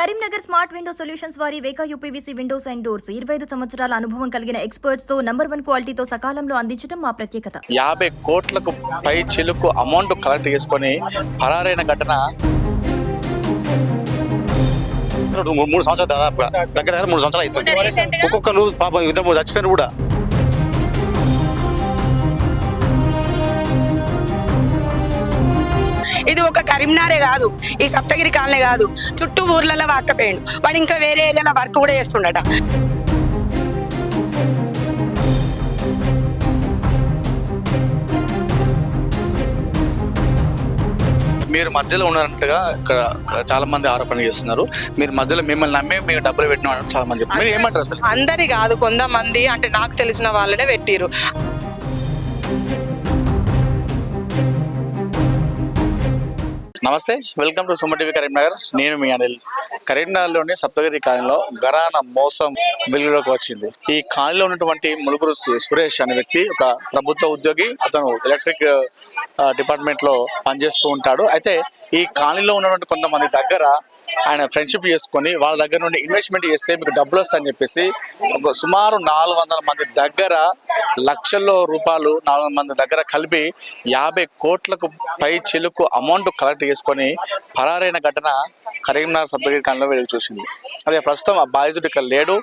Karimnagar smart window solutions వారి Veka UPVC windows and doors. ఇరవై ఐదు సంవత్సరాల అనుభవం కలిగిన ఎక్స్పర్ట్స్తో నంబర్ వన్ క్వాలిటీతో సకాలంలో అందించడం మా ప్రత్యేకత. యాభై కోట్లకు పై చిలుకు అమౌంట్ కలెక్ట్ చేసుకొని పరారైన ఘటన. మూడు మూడు సంవత్సరాలు దాదాపుగా దగ్గర దగ్గర మూడు సంవత్సరాలు అవుతుంది. ఒక్కొక్కరు పాపం ఇద్దరు మూడు చచ్చిపోయిన కూడా. ఇది ఒక కరీంనారే కాదు. ఈ సప్తగిరి కాలనే కాదు. చుట్టూ ఊర్లలో వాక్కపోయాడు వాడు ఇంకా వేరే ఏరియాలో వర్క్ కూడా చేస్తుండట. మీరు మధ్యలో ఉన్నారంటగా ఇక్కడ చాలా మంది ఆరోపణ చేస్తున్నారు. మీరు మధ్యలో మిమ్మల్ని నమ్మి మీరు డబ్బులు పెట్టిన చాలా మంది. మీరు ఏమంటారు అసలు? అందరి కాదు కొంతమంది అంటే నాకు తెలిసిన వాళ్ళనే పెట్టిరు నమస్తే welcome to Suma TV Karimnagar. నేను మీ అనిల్. కరీంనగర్లోని సప్తగిరి కాలనీలో గరాన మోసం వెలుగులోకి వచ్చింది. ఈ కాలనీలో ఉన్నటువంటి ములుగురు సురేష్ అనే వ్యక్తి ఒక ప్రభుత్వ ఉద్యోగి అతను ఎలక్ట్రిక్ డిపార్ట్మెంట్లో డిపార్ట్మెంట్లో పనిచేస్తూ ఉంటాడు. అయితే ఈ కాలనీలో ఉన్నటువంటి కొంతమంది దగ్గర ఆయన ఫ్రెండ్షిప్ చేసుకొని వాళ్ళ దగ్గర నుండి ఇన్వెస్ట్మెంట్ చేస్తే మీకు డబ్బులు వస్తాయని చెప్పేసి ఒక సుమారు నాలుగు వందల మంది దగ్గర లక్షల్లో రూపాయలు నాలుగు వందల మంది దగ్గర కలిపి యాభై కోట్లకు పై చిలుకు అమౌంట్ కలెక్ట్ చేసుకొని పరారైన ఘటన కరీంనగర్ సభ్యగిరి కాలంలో వెలుగు చూసింది. అదే ప్రస్తుతం ఆ బాధితుడు ఇక్కడ లేడు.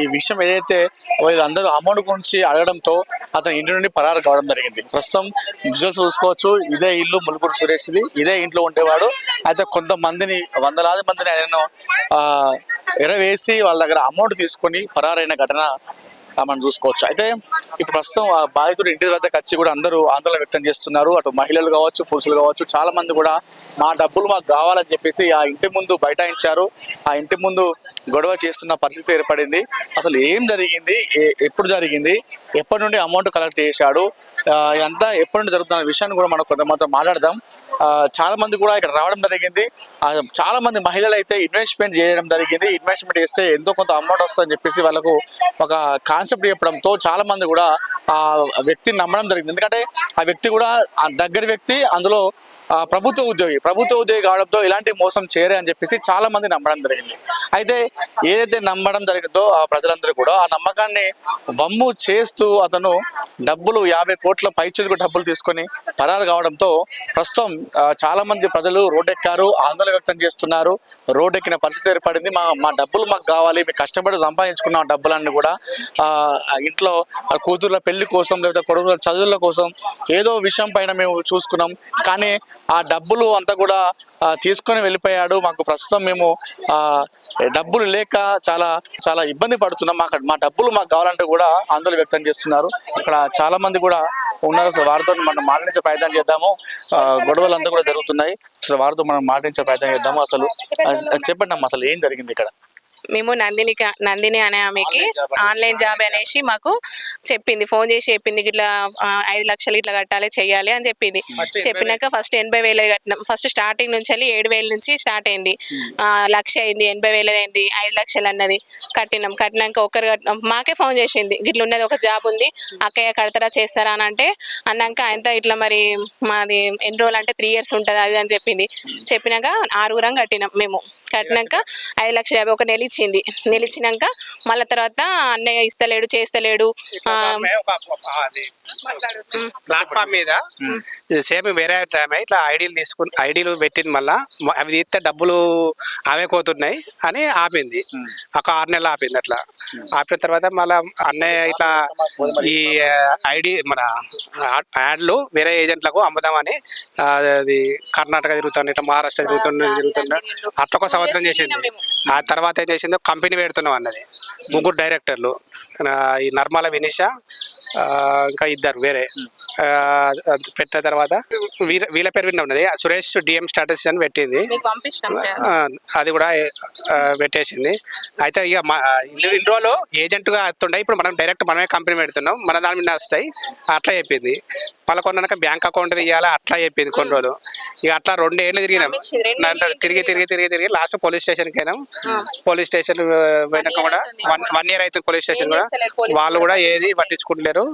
ఈ విషయం ఏదైతే వీళ్ళందరూ అమౌంట్ గురించి అడగడంతో అతను ఇంటి నుండి పరారు కావడం జరిగింది. ప్రస్తుతం విజువల్స్ చూసుకోవచ్చు. ఇదే ఇల్లు ములుగురు సురేష్ది. ఇదే ఇంట్లో ఉండేవాడు. అయితే కొంతమందిని వందలాది మందిని ఆయన ఎరవేసి వాళ్ళ దగ్గర అమౌంట్ తీసుకొని పరారైన ఘటన మనం చూసుకోవచ్చు. అయితే ఇప్పుడు ప్రస్తుతం ఆ బాధితుడు ఇంటి వద్దకు వచ్చి కూడా అందరూ ఆందోళన వ్యక్తం చేస్తున్నారు. అటు మహిళలు కావచ్చు పురుషులు కావచ్చు చాలా మంది కూడా మా డబ్బులు మాకు కావాలని చెప్పేసి ఆ ఇంటి ముందు బైఠాయించారు. ఆ ఇంటి ముందు గొడవ చేస్తున్న పరిస్థితి ఏర్పడింది. అసలు ఏం జరిగింది? ఏ- ఎప్పుడు జరిగింది? ఎప్పటి నుండి అమౌంట్ కలెక్ట్ చేశాడు? ఆ, ఇదంతా ఎప్పటి నుండి జరుగుతున్న విషయాన్ని కూడా మనం కొంతమంది మాట్లాడదాం. చాలా మంది కూడా ఇక్కడ రావడం జరిగింది. చాలా మంది మహిళలు అయితే ఇన్వెస్ట్మెంట్ చేయడం జరిగింది. ఇన్వెస్ట్మెంట్ చేస్తే ఎంతో కొంత అమౌంట్ వస్తుందని చెప్పేసి వాళ్ళకు ఒక కాన్సెప్ట్ చెప్పడంతో చాలా మంది కూడా ఆ వ్యక్తిని నమ్మడం జరిగింది. ఎందుకంటే ఆ వ్యక్తి కూడా ఆ దగ్గర వ్యక్తి అందులో ప్రభుత్వ ఉద్యోగి ప్రభుత్వ ఉద్యోగి కావడంతో ఇలాంటి మోసం చేయరే అని చెప్పేసి చాలా మంది నమ్మడం జరిగింది. అయితే ఏదైతే నమ్మడం జరిగిందో ఆ ప్రజలందరూ కూడా ఆ నమ్మకాన్ని వమ్ము చేస్తూ అతను డబ్బులు యాభై కోట్ల పైచులకు డబ్బులు తీసుకొని పరారు కావడంతో ప్రస్తుతం చాలా మంది ప్రజలు రోడ్డెక్కారు ఆందోళన వ్యక్తం చేస్తున్నారు. రోడ్డెక్కిన పరిస్థితి ఏర్పడింది. మా మా డబ్బులు మాకు కావాలి మేము కష్టపడి సంపాదించుకున్న డబ్బులన్నీ కూడా. ఇంట్లో ఆ కూతుర్ల పెళ్ళి కోసం లేకపోతే కొడుకుల చదువుల కోసం ఏదో విషయం పైన మేము చూసుకున్నాం. కానీ ఆ డబ్బులు అంతా కూడా తీసుకొని వెళ్ళిపోయాడు. మాకు ప్రస్తుతం మేము ఆ, డబ్బులు లేక చాలా చాలా ఇబ్బంది పడుతున్నాం. మాకు మా డబ్బులు మాకు కావాలంటే కూడా ఆందోళన వ్యక్తం చేస్తున్నారు. ఇక్కడ చాలా మంది కూడా ఉన్నారు. అసలు వారితో మనం మాట్లాడించే ప్రయత్నం చేద్దాము. గొడవలు అంతా కూడా జరుగుతున్నాయి. అసలు వారితో మనం మాట్లాడించే ప్రయత్నం చేద్దాము. అసలు చెప్పండి అమ్మా అసలు ఏం జరిగింది ఇక్కడ? మేము నందిని నందిని అనే ఆమెకి ఆన్లైన్ జాబ్ అనేసి మాకు చెప్పింది. ఫోన్ చేసి చెప్పింది ఇట్లా ఐదు లక్షలు ఇట్లా కట్టాలి చెయ్యాలి అని చెప్పింది. చెప్పినాక ఫస్ట్ ఎనభై వేలు కట్టినాం. ఫస్ట్ స్టార్టింగ్ నుంచి వెళ్ళి ఏడు వేల నుంచి స్టార్ట్ అయింది. ఆ, లక్ష అయింది ఎనభై వేలు అయింది ఐదు లక్షలు అన్నది కట్టినాం. కట్టినాక ఒకరు కట్టినాం. మాకే ఫోన్ చేసింది. ఇట్లా ఉన్నది ఒక జాబ్ ఉంది. అక్కయ్య కడతారా చేస్తారా అని అంటే అన్నాక ఆయనతో ఇట్లా మరి మాది ఎన్ని రోజులు అంటే త్రీ ఇయర్స్ ఉంటుంది అది అని చెప్పింది. చెప్పినాక ఆరుగురం కట్టినాం మేము. కట్టినాక ఐదు లక్షల యాభై ఒక నెల ఇచ్చింది నెల ఇచ్చినాక మళ్ళీ తర్వాత అన్నయ్య ఇస్తలేడు చేస్తలేడు ప్లాట్ఫామ్ మీద సేమ్ వేరే ఆమె ఇట్లా ఐడీలు తీసుకుని ఐడీలు పెట్టింది మళ్ళా. అవి తీస్తే డబ్బులు అవే కోతున్నాయి అని ఆపింది. ఒక ఆరు నెలలు ఆపింది అట్లా. ఆపిన తర్వాత మళ్ళా అన్నయ్య ఇట్లా ఈ ఐడి మన యాడ్లు వేరే ఏజెంట్లకు అమ్ముదామని అది కర్ణాటక తిరుగుతుంది ఇట్లా మహారాష్ట్ర తిరుగుతుంది తిరుగుతుంది అట్లా ఒక సంవత్సరం చేసింది. ఆ తర్వాత ఏం చేసిందో కంపెనీ పెడుతున్నాం అన్నది. ముగ్గురు డైరెక్టర్లు. ఈ నర్మల వినిష ఇంకా ఇద్దరు వేరే. పెట్టిన తర్వాత వీళ్ళ వీళ్ళ పేరు విన్న ఉన్నది. సురేష్ డిఎం స్టాటస్ అని పెట్టింది. అది కూడా పెట్టేసింది. అయితే ఇక రోజులు ఏజెంట్గా వస్తుండే ఇప్పుడు మనం డైరెక్ట్ మనమే కంపెనీ పెడుతున్నాం. మన దాని మీద వస్తాయి అట్లా చెప్పింది. మళ్ళీ కొన్నాక బ్యాంక్ అకౌంట్ తీయాలి. అట్లా చెప్పింది కొన్ని రోజులు. ఇక అట్లా రెండు ఏళ్ళు తిరిగినాం. రెండు తిరిగి తిరిగి తిరిగి తిరిగి లాస్ట్ పోలీస్ స్టేషన్కి వెళ్ళాం పోలీస్ స్టేషన్ పోయినాక year కూడా. వన్ వన్ ఇయర్ అవుతుంది పోలీస్ స్టేషన్ కూడా. వాళ్ళు కూడా ఏది పట్టించుకుంటలేరు.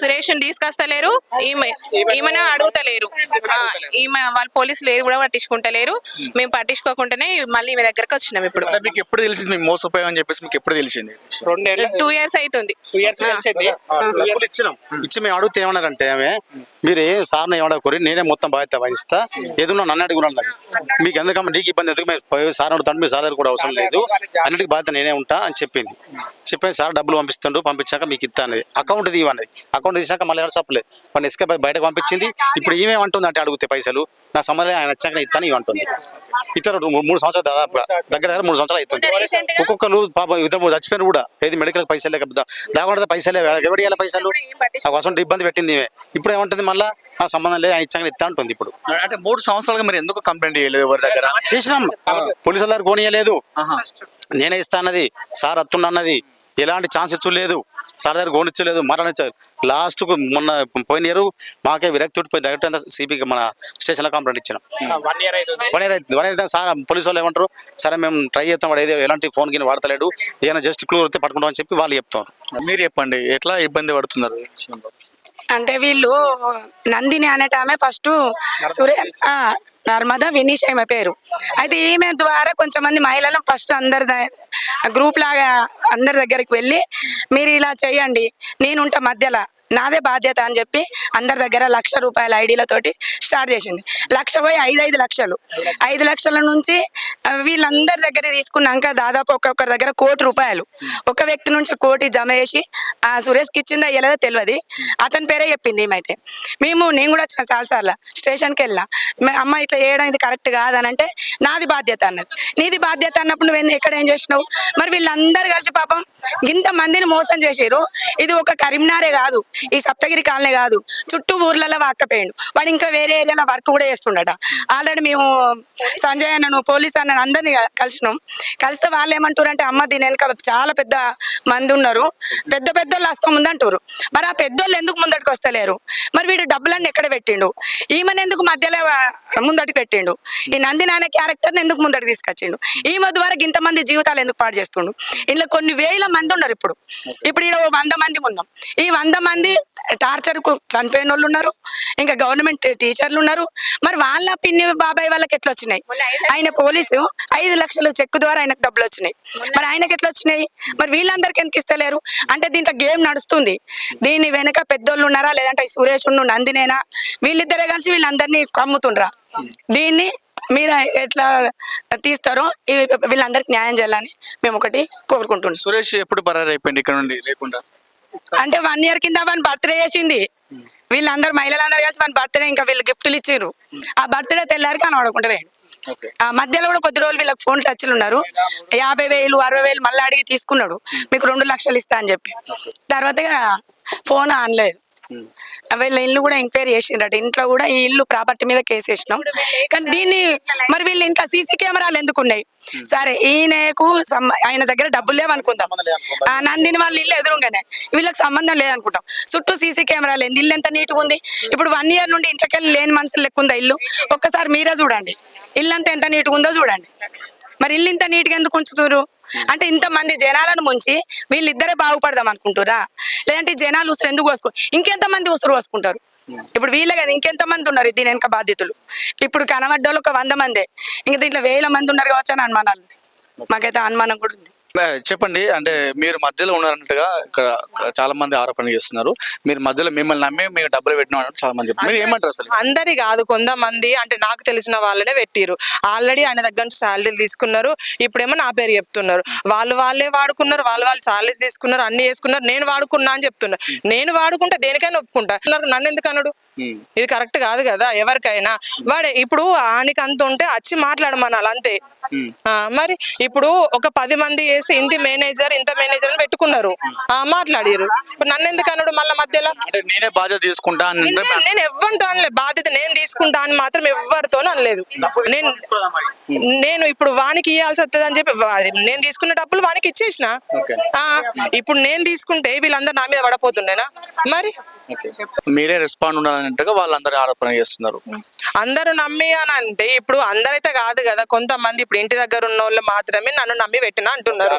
సురేష్ తీసుకొస్తలేరు ఈమె ఈమెను అడుగుతలేరు. ఈమె వాళ్ళ పోలీసులు ఏది కూడా పట్టించుకుంటలేరు. మేము పట్టించుకోకుండానే మళ్ళీ ఈమె దగ్గరకు వచ్చినాం ఇప్పుడు. మీకు ఎప్పుడు తెలిసింది మోసపోయామని చెప్పేసి మీకు ఎప్పుడు తెలిసింది? రెండేళ్ళు టూ ఇయర్స్ అవుతుంది. టూ ఇయర్స్ తెలిసింది. ఇచ్చి మేము అడిగితే ఏమన్నారంటే ఆమె మీరు ఏ సార్ని ఏమడకూరి నేనే మొత్తం బాధ్యత వహిస్తా. ఏదన్నా నన్ను అడుగున్నాను మీకు ఎందుకమ్మా నీకు ఇబ్బంది ఎందుకు మేము పోయి సార్ అడుగుతాను మీ సార్ దగ్గర కూడా అవసరం లేదు. అన్నిటికీ బాధ్యత నేనే ఉంటా అని చెప్పింది. చెప్పేసి సార్ డబ్బులు పంపిస్తుండు పంపించాక మీకు ఇస్తా అనేది అకౌంట్ తీయమన్నది. అకౌంట్ తీసాక మళ్ళీ ఎవరు చెప్పలేదు మన ఇసుక బయటకు పంపించింది. ఇప్పుడు ఏమేమి అంటుంది అంటే అడిగితే పైసలు? నా సంబంధం ఆయన వచ్చాక ఇస్తాను ఇవి అంటుంది. ఇతర మూడు సంవత్సరాలు దాదాపుగా దగ్గర దగ్గర మూడు సంవత్సరాలు అవుతుంది. ఒక్కొక్కరు పాప ఇద్దరు మూడు చచ్చిపోయిన కూడా. ఏది మెడికల్ పైసలు లేక దాకుండా పైసలే ఎవరి పైసలు? ఆ కోసం ఇబ్బంది పెట్టింది. ఇప్పుడు ఏమంటుంది మళ్ళా? నా సంబంధం లేదు ఆయన ఇచ్చాక ఇస్తా అంటుంది ఇప్పుడు. అంటే మూడు సంవత్సరాలుగా మీరు ఎందుకు కంప్లైంట్ చేయలేదు ఎవరి దగ్గర? చేసినాం. పోలీసుల దగ్గర కొనియలేదు నేనే ఇస్తా అన్నది. సార్ అత్తుండ అన్నది. ఎలాంటి ఛాన్స్ ఇచ్చలేదు సార్ దగ్గర కొనిచ్చలేదు మరణించారు లాస్ట్కు మొన్న పోయిన ఇయర్ మాకే విరక్తి పోయి డైరెక్ట్ సిపికి మన స్టేషన్లో కంప్లైంట్ ఇచ్చినాం. One year one year one year sir police వాళ్ళు ఏమంటారు? సరే మేము ట్రై చేస్తాం వాడు ఏదో ఎలాంటి ఫోన్ గిని వాడతలేడు. ఏదైనా జస్ట్ క్లూ వస్తే పట్టుకుంటాం అని చెప్పి వాళ్ళు చెప్తారు. మీరు చెప్పండి ఎట్లా ఇబ్బంది పడుతున్నారు? అంటే వీళ్ళు నందిని అనేట ఆమె ఫస్ట్ సురే ఆ, నర్మదా వినీష్ ఆమె పేరు. అయితే ఈమె ద్వారా కొంచెం మంది మహిళలు ఫస్ట్ అందరి గ్రూప్ లాగా అందరి దగ్గరికి వెళ్ళి మీరు ఇలా చేయండి నేనుంటా మధ్యలో. నాదే బాధ్యత అని చెప్పి అందరి దగ్గర లక్ష రూపాయల ఐడీలతోటి స్టార్ట్ చేసింది. లక్ష పోయి ఐదు ఐదు లక్షలు. ఐదు లక్షల నుంచి వీళ్ళందరి దగ్గర తీసుకున్నాక దాదాపు ఒక్కొక్కరి దగ్గర కోటి రూపాయలు. ఒక వ్యక్తి నుంచి కోటి జమ చేసి ఆ సురేష్కి ఇచ్చిందా ఇవ్వలేదో తెలియదు. అతని పేరే చెప్పింది ఏమైతే మేము నేను కూడా వచ్చిన చాలాసార్లు స్టేషన్కి వెళ్ళా అమ్మ ఇట్లా చేయడం ఇది కరెక్ట్ కాదని అంటే నాది బాధ్యత అన్నది. నీది బాధ్యత అన్నప్పుడు నువ్వు ఎక్కడ ఏం చేసినావు? మరి వీళ్ళందరూ కలిసి పాపం ఇంత మందిని మోసం చేసారు ఇది ఒక కరీంనారే కాదు. ఈ సప్తగిరి కాలనీ కాదు. చుట్టూ ఊర్లలో వాక్కపోయాడు వాడు ఇంకా వేరే ఏరియాలో వర్క్ కూడా చేస్తుండట. ఆల్రెడీ మేము సంజయ్ అన్నను పోలీస్ అన్నను అందరినీ కలిసినాం. కలిస్తే వాళ్ళు ఏమంటారు అంటే అమ్మ దీని వెనక చాలా పెద్ద మంది ఉన్నారు. పెద్ద పెద్దోళ్ళు వస్తాం ముందంటారు మరి ఆ పెద్దోళ్ళు ఎందుకు ముందటికి వస్తలేరు? మరి వీడు డబ్బులన్నీ ఎక్కడ పెట్టిండు? ఈమెను ఎందుకు మధ్యలో ముందటికి పెట్టిండు? ఈ నంది నాన్న క్యారెక్టర్ని ఎందుకు ముందటికి తీసుకొచ్చిండు? ఈమె ద్వారా ఇంతమంది జీవితాలు ఎందుకు పాడు చేస్తుండు? ఇందులో కొన్ని వేల మంది ఉన్నారు ఇప్పుడు. ఇప్పుడు ఈడ ఓ వంద మంది ఉన్నాం. ఈ వంద మంది టార్చర్కు చనిపోయిన వాళ్ళు ఉన్నారు. ఇంకా గవర్నమెంట్ టీచర్లు ఉన్నారు. మరి వాళ్ళ పిన్ని బాబాయ్ వాళ్ళకి ఎట్లా వచ్చినాయి ఆయన పోలీసు ఐదు లక్షల చెక్ ద్వారా ఆయనకు డబ్బులు వచ్చినాయి మరి ఆయనకి ఎట్లా వచ్చినాయి మరి వీళ్ళందరికీ ఎందుకు ఇస్తలేరు? అంటే దీంట్లో గేమ్ నడుస్తుంది. దీని వెనక పెద్దోళ్ళు ఉన్నారా? లేదంటే ఈ సురేష్ ఉన్ను నందినేనా? వీళ్ళిద్దరే కలిసి వీళ్ళందరినీ కమ్ముతుండ్రా. దీన్ని మీరు ఎట్లా తీస్తారో వీళ్ళందరికీ న్యాయం చేయాలని మేము ఒకటి కోరుకుంటున్నాం. సురేష్ ఎప్పుడు పరారు అయిపోయింది ఇక్కడ నుండి లేకుండా? అంటే వన్ ఇయర్ కింద వన్ బర్త్డే చేసింది. వీళ్ళందరూ మహిళలందరూ కలిసి వన్ బర్త్డే ఇంకా వీళ్ళు గిఫ్ట్లు ఇచ్చారు ఆ బర్త్డే తెల్లారి కనబడకుండా ఆ మధ్యలో కూడా కొద్ది రోజులు వీళ్ళకి ఫోన్ టచ్లు ఉన్నారు. యాభై వేలు అరవై వేలు మళ్ళీ అడిగి తీసుకున్నాడు. మీకు రెండు లక్షలు ఇస్తా అని చెప్పి. తర్వాత ఫోన్ ఆనలేదు. వీళ్ళ ఇల్లు కూడా ఎంక్వైరీ చేసిండ్రట. ఇంట్లో కూడా ఈ ఇల్లు ప్రాపర్టీ మీద కేసు వేసినాం కానీ దీన్ని మరి వీళ్ళు ఇంట్లో సీసీ కెమెరాలు ఎందుకు ఉన్నాయి? సరే ఈయనకు ఆయన దగ్గర డబ్బులు లేవనుకుందాం. ఆ నందిని వాళ్ళ ఇల్లు ఎదురుగానే. వీళ్ళకి సంబంధం లేదనుకుంటాం. చుట్టూ సీసీ కెమెరాలు ఏంది? ఇల్లు ఎంత నీట్గా ఉంది? ఇప్పుడు వన్ ఇయర్ నుండి ఇంట్లోకెళ్ళి లేని మనుషులు లెక్క ఉందా ఇల్లు? ఒక్కసారి మీరే చూడండి. ఇల్లు అంతా ఎంత నీట్గా ఉందో చూడండి. మరి ఇల్లు ఇంత నీట్గా ఎందుకు ఉంచుతున్నారు అంటే ఇంత మంది జనాలను ముంచి వీళ్ళిద్దరే బాగుపడదాం అనుకుంటారా? లేదంటే జనాలు ఉసురు ఎందుకు పోసుకో ఇంకెంత మంది ఉసురు పోసుకుంటారు ఇప్పుడు వీళ్ళే కదా ఇంకెంత మంది ఉన్నారు దీని వెనక బాధ్యతలు? ఇప్పుడు కనబడ్డోళ్ళు ఒక వంద మందే. ఇంకా దీంట్లో వేల మంది ఉన్నారు కావచ్చు అని అనుమానాలు మాకైతే అనుమానం కూడా ఉంది. చెప్పండి. అంటే మీరు మధ్యలో ఉన్నారన్నట్టుగా ఇక్కడ చాలా మంది ఆరోపణలు చేస్తున్నారు. మీరు మధ్యలో మిమ్మల్ని నమ్మి మేము డబ్బులు పెట్టిన చాలా మంది చెప్పారు. మీరు ఏమంటారు అసలు? అందరి కాదు కొంతమంది అంటే నాకు తెలిసిన వాళ్ళనే పెట్టిరు. ఆల్రెడీ ఆయన దగ్గర నుంచి శాలరీలు తీసుకున్నారు. ఇప్పుడేమో నా పేరు చెప్తున్నారు. వాళ్ళు వాళ్ళే వాడుకున్నారు వాళ్ళు వాళ్ళు శాలరీస్ తీసుకున్నారు అన్ని చేసుకున్నారు. నేను వాడుకున్నా అని చెప్తున్నారు నేను వాడుకుంటే దేనికైనా ఒప్పుకుంటా. నన్ను ఎందుకు అనడు? ఇది కరెక్ట్ కాదు కదా ఎవరికైనా. వాడే ఇప్పుడు ఆనికి అంత ఉంటే వచ్చి మాట్లాడమనాలి అంతే. ఆ, మరి ఇప్పుడు ఒక పది మంది వేస్తే ఇంత మేనేజర్ ఇంత మేనేజర్ అని పెట్టుకున్నారు. ఆ, మాట్లాడిరు ఇప్పుడు నన్ను ఎందుకు అనడు మళ్ళీ మధ్యలో? అంటే నేనే బాధ్యత తీసుకుంటా నేను- నేను ఎవరితో అనలేదు బాధ్యత నేను తీసుకుంటా అని మాత్రం ఎవరితో అనలేదు. నేను నేను ఇప్పుడు వానికి ఇవ్వాల్సి వస్తుంది అని చెప్పి నేను తీసుకున్న డబ్బులు వానికి ఇచ్చేసిన. ఇప్పుడు నేను తీసుకుంటే వీళ్ళందరూ నా మీద పడపోతుండేనా? మరి మీరే రెస్పాండ్ ఉండాలన్నట్టుగా వాళ్ళందరూ ఆరోపణ చేస్తున్నారు. అందరూ నమ్మి అని అంటే ఇప్పుడు అందరైతే కాదు కదా కొంతమంది ఇప్పుడు ఇంటి దగ్గర ఉన్న వాళ్ళు మాత్రమే నన్ను నమ్మి పెట్టిన అంటున్నారు.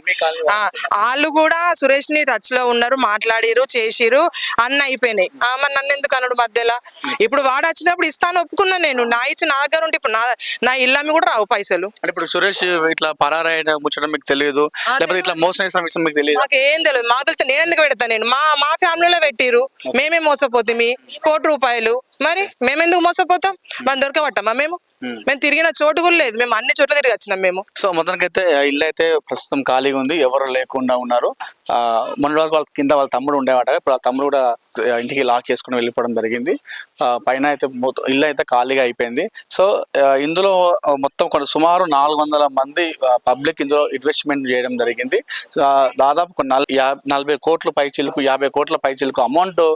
ఆ, వాళ్ళు కూడా సురేష్ని టచ్లో ఉన్నారు మాట్లాడిరు చేసిరు అన్న అయిపోయినాయి. ఆ, మరి నన్ను ఎందుకు అన్నాడు మధ్యలో? ఇప్పుడు వాడు వచ్చినప్పుడు ఇస్తాను ఒప్పుకున్నా నేను. నా ఇచ్చి నా దగ్గర ఉంటే ఇప్పుడు నా నా ఇల్లమ్మి కూడా రావు పైసలు. అంటే ఇప్పుడు సురేష్ ఇట్లా పరారైన ముచ్చడం మీకు తెలియదు లేకపోతే ఇట్లా మోసం చేసిన విషయం మీకు తెలియదు? నాకు ఏం తెలియదు. మా తెలిస్తే నేను ఎందుకు పెడతా నేను? మా మా ఫ్యామిలీలో పెట్టిరు. మేమే మోసపోతుంది కోటి రూపాయలు? మరి మేమెందుకు మోసపోతాం? మనం దొరకబట్టమా మేము? మేము తిరిగిన చోటు కూడా లేదు. మేము అన్ని చోట్ల తిరిగి వచ్చినాం మేము. సో మొత్తానికైతే ఆ ఇల్లు అయితే ప్రస్తుతం ఖాళీగా ఉంది. ఎవరు లేకుండా ఉన్నారు. ఆ మొన్న వరకు వాళ్ళ కింద వాళ్ళ తమ్ముడు ఉండేవాట. ఇప్పుడు వాళ్ళ తమ్ముడు కూడా ఆ, ఇంటికి లాక్ చేసుకుని వెళ్ళిపోవడం జరిగింది. ఆ, పైన అయితే ఇల్లు అయితే ఖాళీగా అయిపోయింది. సో ఆ, ఇందులో ఆ, మొత్తం కొన్ని సుమారు నాలుగు వందల మంది పబ్లిక్ ఇందులో ఇన్వెస్ట్మెంట్ చేయడం జరిగింది. ఆ, దాదాపు యా- నలభై కోట్ల పైచీలకు యాభై కోట్ల పైచీలకు అమౌంట్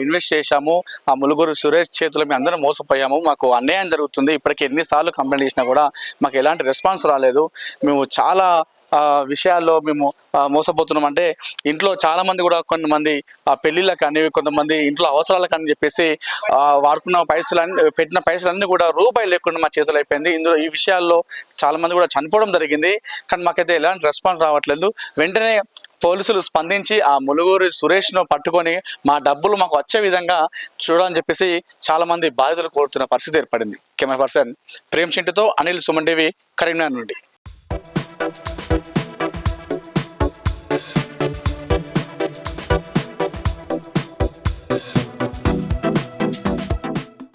ఇన్వెస్ట్ చేశాము. ఆ ములుగురు సురేష్ చేతులు మేము అందరం మోసపోయాము. మాకు అన్యాయం జరుగుతుంది. ఇప్పటికి ఎన్నిసార్లు కంప్లైంట్ చేసినా కూడా మాకు ఎలాంటి రెస్పాన్స్ రాలేదు. మేము చాలా విషయాల్లో మేము మోసపోతున్నాం. అంటే ఇంట్లో చాలా మంది కూడా కొంతమంది ఆ పెళ్ళిళ్ళకి అని కొంతమంది ఇంట్లో అవసరాలకు అని చెప్పేసి వాడుకున్న పైసలన్నీ పెట్టిన పైసలన్నీ కూడా రూపాయి లేకుండా మా చేతులు అయిపోయింది. ఇందులో ఈ విషయాల్లో చాలా మంది కూడా చనిపోవడం జరిగింది. కానీ మాకైతే ఎలాంటి రెస్పాన్స్ రావట్లేదు. వెంటనే పోలీసులు స్పందించి ఆ ములుగురు సురేష్ను పట్టుకొని మా డబ్బులు మాకు వచ్చే విధంగా చూడాలని చెప్పేసి చాలామంది బాధితులు కోరుతున్న పరిస్థితి ఏర్పడింది. కెమెరా పర్సన్ ప్రేమ్ చింటితో అనిల్ సుమన్ టీవీ కరీంనగర్ నుండి.